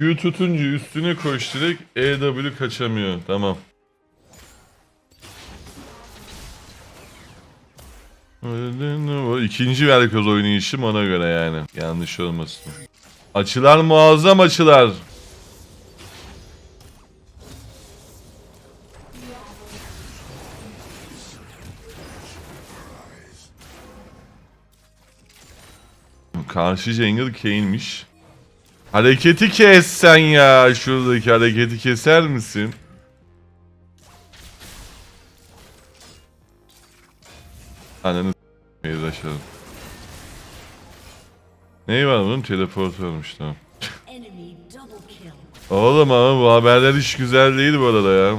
Q tutunca üstüne koş direkt EW kaçamıyor. Tamam. İkinci Velkoz oynayışım ona göre yani. Yanlış olmasın. Açılar muazzam açılar. Karşı Jungle Kane'miş. Hareketi kes sen ya. Şuradaki hareketi keser misin? Ananı s**meyi aşağı. Neyi var bunun? Teleport varmış tamam. Oğlum ama bu haberler hiç güzel değil bu arada ya.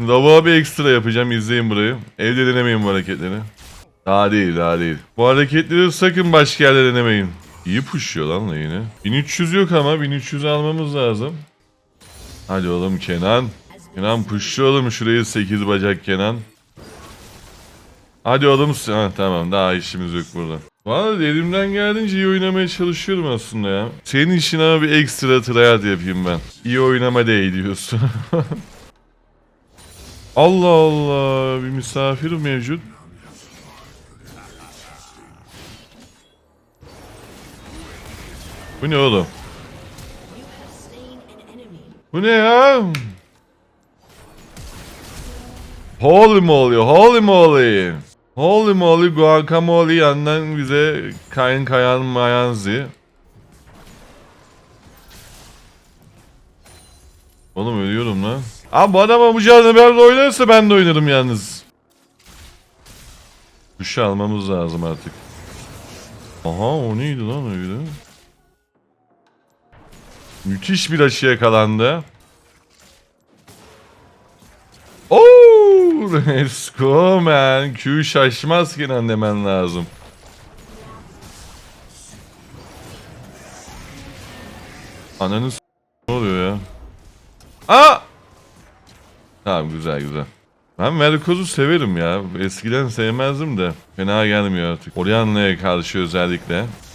Lavuğa bir ekstra yapacağım izleyin burayı. Evde denemeyin bu hareketleri. Daha değil daha değil. Bu hareketleri sakın başka yerde denemeyin. İyi pushuyor lan da yine. 1300 yok ama 1300 almamız lazım. Hadi oğlum Kenan. Kenan pushlu oğlum şurayı 8 bacak Kenan. Hadi oğlum ha, tamam daha işimiz yok burada. Valla elimden geldiğince iyi oynamaya çalışıyorum aslında ya. Senin için ama bir ekstra tryhard yapayım ben. İyi oynama değil diyorsun. Allah Allah bir misafir mevcut. Bu ne oğlum? Bu ne ya? Holy moly, holy moly. Holy moly guacamole yandan bize kayın kayan mayanzi. Oğlum ölüyorum lan. Abi bu adam bu de oynarsa ben de oynarım yalnız. Kuşu almamız lazım artık. Aha o neydi lan öyle? Müthiş bir açı yakalandı. Oh, let's go man. Q şaşmazken demen lazım. Ananı ne oluyor ya? Aa! Tamam güzel güzel. Ben Merkoz'u severim ya. Eskiden sevmezdim de. Fena gelmiyor artık. Orianna'ya karşı özellikle.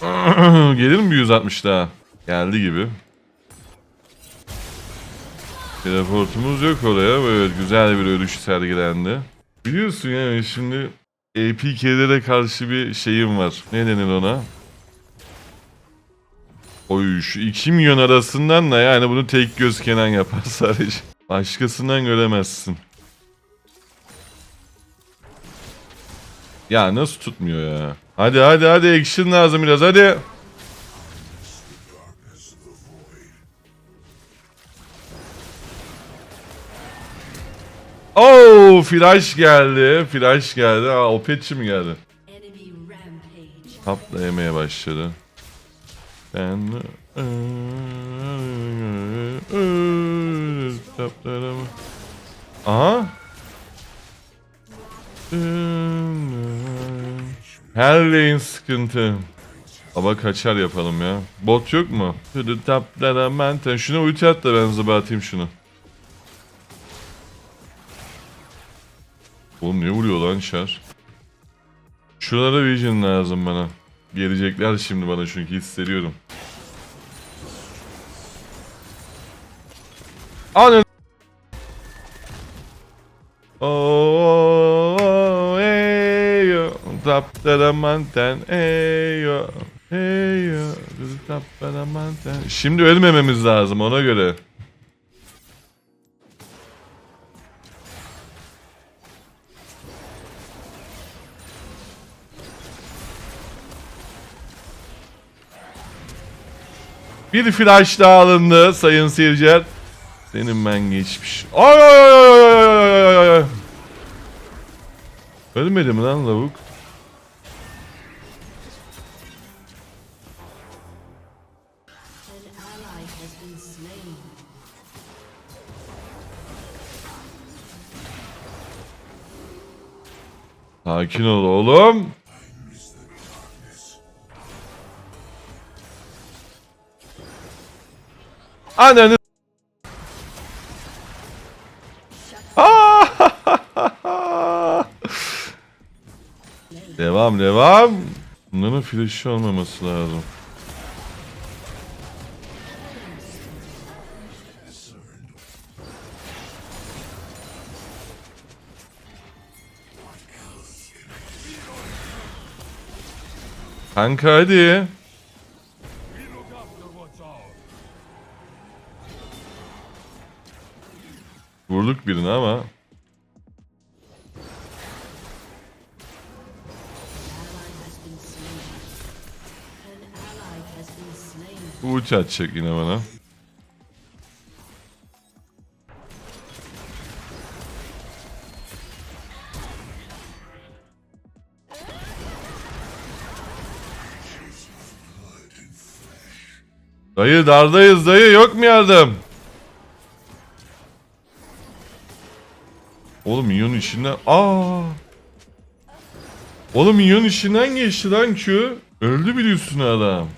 Gelir mi 160 daha? Geldi gibi. Teleportumuz yok oraya. Evet güzel bir örüş sergilendi. Biliyorsun yani şimdi APK'lere karşı bir şeyim var. Ne denir ona? Oy şu 2 milyon arasından da yani bunu tek göz Kenan yapar sadece. Başkasından göremezsin. Ya nasıl tutmuyor ya? Hadi hadi hadi action lazım biraz hadi. Oh flash geldi. Flash geldi. Aa Opetçi mi geldi? Tapla yemeye başladı. Ben. Aha. Her lane sıkıntı. Ama kaçar yapalım ya. Bot yok mu? Şuna ulti at da ben zıba atayım şunu. Oğlum ne vuruyor lan şar? Şuralara vision lazım bana. Gelecekler şimdi bana çünkü hissediyorum. Anı. Oh, eyo, taptara manten, eyo, eyo, taptara manten. Şimdi ölmememiz lazım ona göre. Bir flash daha alındı sayın seyirciler. Senin ben geçmiş. Ay ay ay ay ay ay ay ay. Ölmedi mi lan lavuk? Sakin ol oğlum. Ananı Devam devam. Bunların flash'ı olmaması lazım. Kanka hadi. Vurduk birini ama ulti atacak yine bana. Dayı dardayız dayı yok mu yardım? Oğlum minyonun içinden aa. Oğlum minyonun içinden geçti lan Q. Öldü üstüne adam.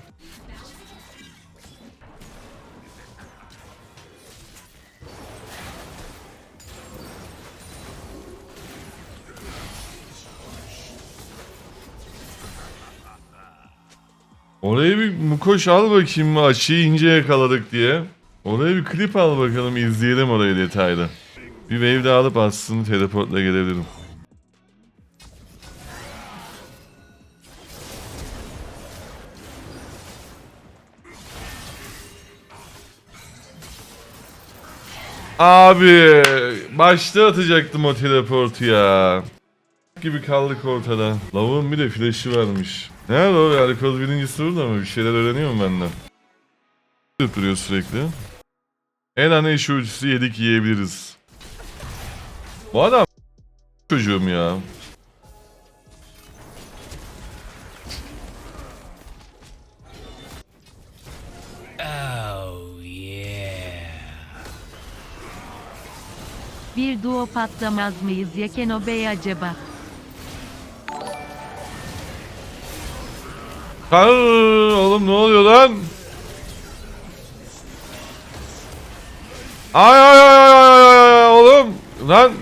Oraya bir mukoş al bakayım açıyı ince yakaladık diye. Oraya bir klip al bakalım izleyelim orayı detaylı. Bir wave daha alıp aslında teleportla gelebilirim. Abi başta atacaktım o teleportu ya. Gibi kaldık ortada. Lavuğun bir de flash'ı varmış. Nerede o? Alkoz birincisi burada mı? Bir şeyler öğreniyor mu benden? duruyor sürekli. En ana iş ultisi yedik yiyebiliriz. Bu adam çocuğum ya. Bir duo patlamaz mıyız Yakeno Bey acaba? Kar oğlum ne oluyor lan? Ay ay ay ay ay ay ay oğlum lan.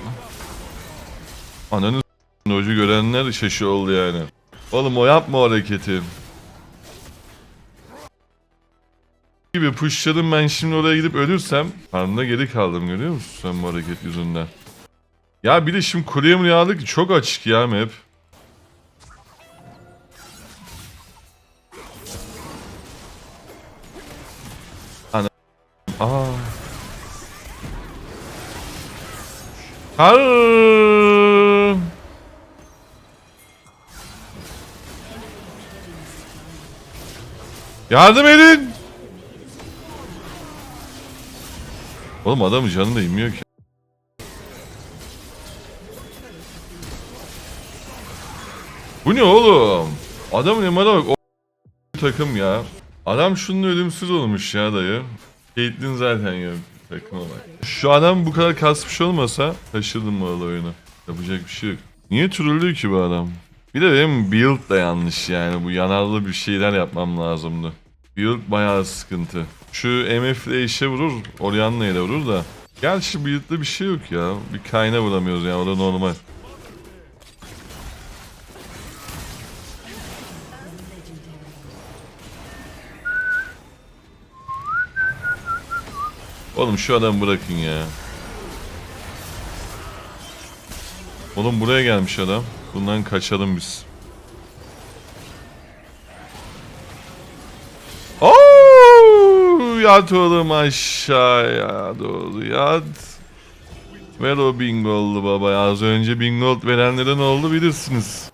Ananı ucu görenler şaşı oldu yani. Oğlum o yapma o hareketi. gibi pushladım ben şimdi oraya gidip ölürsem karnına geri kaldım görüyor musun sen bu hareket yüzünden. Ya bir de şimdi kuleye mi çok açık ya map. Aa. Har. Yardım edin. Oğlum adamın canı da inmiyor ki. Bu ne oğlum? Adamın emara bak. O takım ya. Adam şunun ölümsüz olmuş ya dayı. Caitlyn zaten yok takım olarak. Şu adam bu kadar kasmış olmasa taşırdım bu oyunu. Yapacak bir şey yok. Niye trollüyor ki bu adam? Bir de benim build da yanlış yani. Bu yanarlı bir şeyler yapmam lazımdı. Build bayağı sıkıntı. Şu MF ile işe vurur, Orianna ile vurur da. Gerçi build'de bir şey yok ya. Bir kayna vuramıyoruz yani o da normal. Oğlum şu adamı bırakın ya. Oğlum buraya gelmiş adam. Bundan kaçalım biz. Oo, yat oğlum aşağıya doğru yat. Ver o bingold'u baba. Az önce bingold verenlere ne oldu bilirsiniz.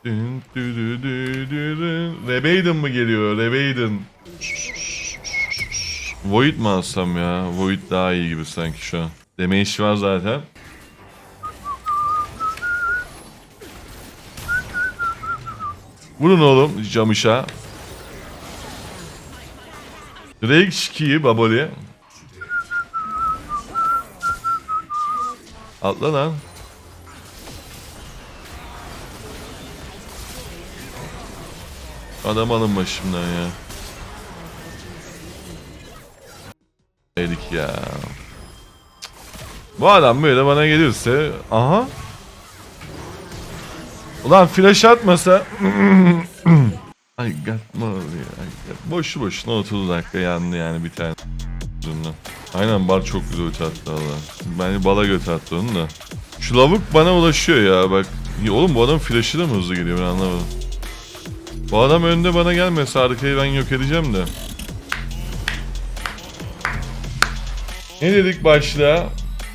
Rebaden mı geliyor? Rebaden. Void mu alsam ya? Void daha iyi gibi sanki şu an. Deme var zaten. Vurun oğlum camışa. Drake şikiyi baboli. Atla lan. Adam alın başımdan ya. Erik ya. Bu adam böyle bana gelirse aha. Ulan flash atmasa Ay. Ay, got- Boşu boşuna 30 dakika yandı yani bir tane. Aynen bar çok güzel öte attı valla. Bence bala göte attı onu da. Şu lavuk bana ulaşıyor ya bak. Ya Oğlum bu adam flash'ı da mı hızlı geliyor ben anlamadım. Bu adam önde bana gelmese arkayı ben yok edeceğim de. Ne dedik başta?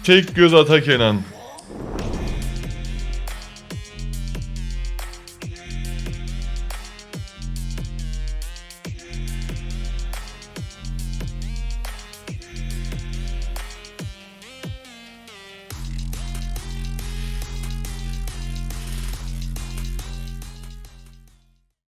Tek göz ata Kenan.